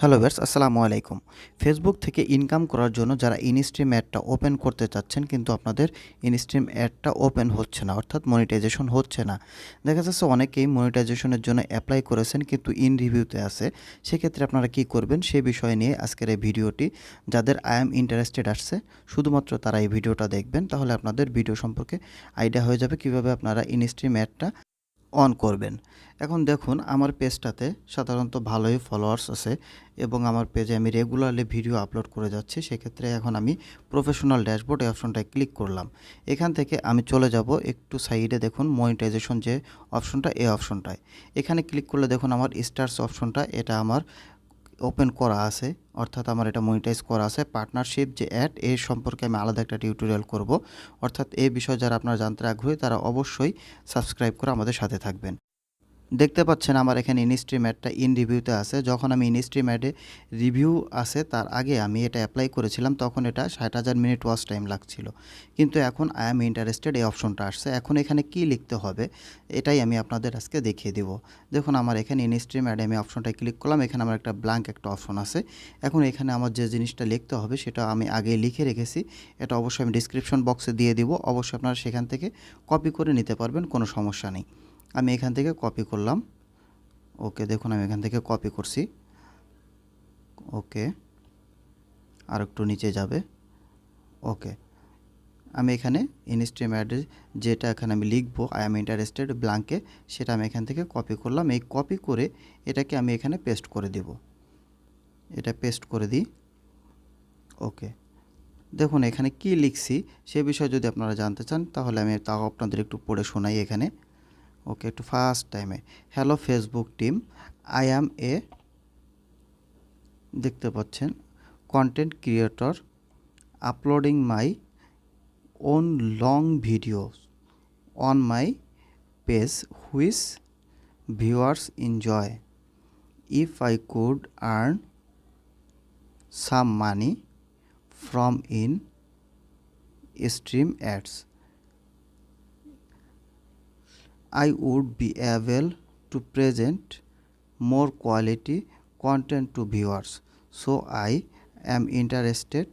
Hello verse আসসালামু আলাইকুম। Facebook থেকে ইনকাম করার জন্য যারা ইনস্ট্রিম অ্যাডটা ওপেন করতে চাচ্ছেন, কিন্তু আপনাদের ইনস্ট্রিম অ্যাডটা ওপেন হচ্ছে না, অর্থাৎ মনিটাইজেশন হচ্ছে না। দেখা যাচ্ছে অনেকেই মনিটাইজেশনের জন্য অ্যাপ্লাই করেছেন, কিন্তু ইন রিভিউতে আছে। সেক্ষেত্রে আপনারা কি করবেন, সে বিষয় নিয়ে আজকের এই ভিডিওটি, যাদের আই এম ইন্টারেস্টেড আসছে, শুধুমাত্র তারা এই ভিডিওটা দেখবেন, তাহলে আপনাদের ভিডিও সম্পর্কে আইডিয়া হয়ে যাবে কীভাবে আপনারা ইনস্ট্রিম অ্যাডটা অন করবেন। এখন দেখুন, আমার পেজটাতে সাধারণত ভালোই ফলোয়ার্স আছে এবং আমার পেজে আমি রেগুলারলি ভিডিও আপলোড করে যাচ্ছি। সেক্ষেত্রে এখন আমি প্রফেশনাল ড্যাশবোর্ড এই অপশনটায় ক্লিক করলাম। এখান থেকে আমি চলে যাব একটু সাইডে দেখুন মনিটাইজেশন যে অপশনটা এই অপশনটায় এখানে ক্লিক করলে দেখুন, আমার স্টার্স অপশনটা এটা আমার ওপেন করা আছে, অর্থাৎ আমার এটা মনিটাইজ করা আছে। পার্টনারশিপ যে অ্যাড এর সম্পর্কে আমি আলাদা একটা টিউটোরিয়াল করব। অর্থাৎ এই বিষয়ে যারা আপনারা জানতে আগ্রহী, তারা অবশ্যই সাবস্ক্রাইব করে আমাদের সাথে থাকবেন। দেখতে পাচ্ছেন আমার এখানে ইনস্ট্রিম অ্যাডটা ইন রিভিউতে আছে। যখন আমি ইনস্ট্রিম অ্যাডে রিভিউ আছে, তার আগে আমি এটা অ্যাপ্লাই করেছিলাম, তখন এটা ষাট হাজার মিনিট ওয়াচ টাইম লাগছিল। কিন্তু এখন আই এম ইন্টারেস্টেড এই অপশনটা আসছে। এখন এখানে কি লিখতে হবে, এটাই আমি আপনাদের আজকে দেখিয়ে দিব। দেখুন, আমার এখানে ইনস্ট্রিম অ্যাডে আমি অপশনটায় ক্লিক করলাম, এখানে আমার একটা ব্ল্যাঙ্ক একটা অপশন আছে। এখন এখানে আমার যে জিনিসটা লিখতে হবে, সেটা আমি আগে লিখে রেখেছি। এটা অবশ্যই আমি ডিসক্রিপশন বক্সে দিয়ে দিব। অবশ্যই আপনারা সেখান থেকে কপি করে নিতে পারবেন, কোনো সমস্যা নেই। আমি এখান থেকে কপি করলাম। ওকে দেখুন, আমি এখান থেকে কপি করছি। ওকে আর একটু নিচে যাবে। ওকে আমি এখানে ইনস্ট্রিম অ্যাড্রেস যেটা এখানে আমি লিখব আই এম ইন্টারেস্টেড ব্ল্যাঙ্কে সেটা আমি এখান থেকে কপি করলাম। এই কপি করে এটাকে আমি এখানে পেস্ট করে দিব। এটা পেস্ট করে দিই। ওকে দেখুন, এখানে কি লিখছি সে বিষয়ে যদি আপনারা জানতে চান, তাহলে আমি তাও আপনাদের একটু পড়ে শোনাই এখানে। ওকে, একটু ফার্স্ট টাইমে। Hello Facebook team, I am a, দেখতে পাচ্ছেন, content creator uploading my own long videos on my page which viewers enjoy. If I could earn some money from in stream ads. I would be able to present more quality content to viewers. So, I am interested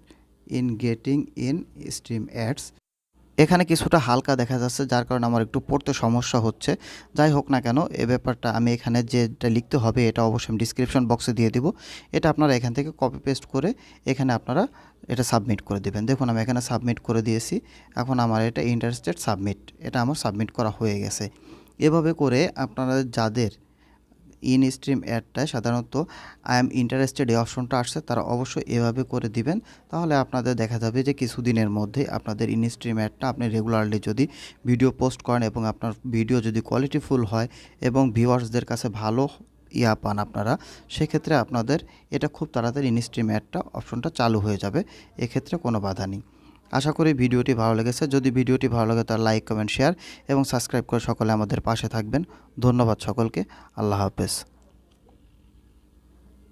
in getting in stream ads. এখানে কিছুটা হালকা দেখা যাচ্ছে, যার কারণে আমার একটু পড়তে সমস্যা হচ্ছে। যাই হোক না কেন, এ ব্যাপারটা আমি এখানে যেটা লিখতে হবে, এটা অবশ্যই আমি ডিসক্রিপশন বক্সে দিয়ে দিব। এটা আপনারা এখান থেকে কপি পেস্ট করে এখানে আপনারা এটা সাবমিট করে দেবেন। দেখুন, আমি এখানে সাবমিট করে দিয়েছি। এখন আমার এটা ইন্টারেস্টেড সাবমিট এটা আমার সাবমিট করা হয়ে গেছে। এভাবে করে আপনারা যাদের ইন স্ট্রিম অ্যাডটায় সাধারণত আই এম ইন্টারেস্টেড এই অপশনটা আসছে, তারা অবশ্যই এভাবে করে দিবেন। তাহলে আপনাদের দেখা যাবে যে কিছুদিনের মধ্যে আপনাদের ইন স্ট্রিম অ্যাডটা আপনি রেগুলারলি যদি ভিডিও পোস্ট করেন এবং আপনার ভিডিও যদি কোয়ালিটিফুল হয় এবং ভিউয়ার্সদের কাছে ভালো ইয়া পান আপনারা, সেক্ষেত্রে আপনাদের এটা খুব তাড়াতাড়ি ইন স্ট্রিম অ্যাডটা অপশনটা চালু হয়ে যাবে। এক্ষেত্রে কোনো বাধা নেই। আশা করি ভিডিওটি ভালো লেগেছে। যদি ভিডিওটি ভালো লাগে তার লাইক কমেন্ট শেয়ার এবং সাবস্ক্রাইব করে সকলে আমাদের পাশে থাকবেন। ধন্যবাদ সকলকে। আল্লাহ হাফেজ।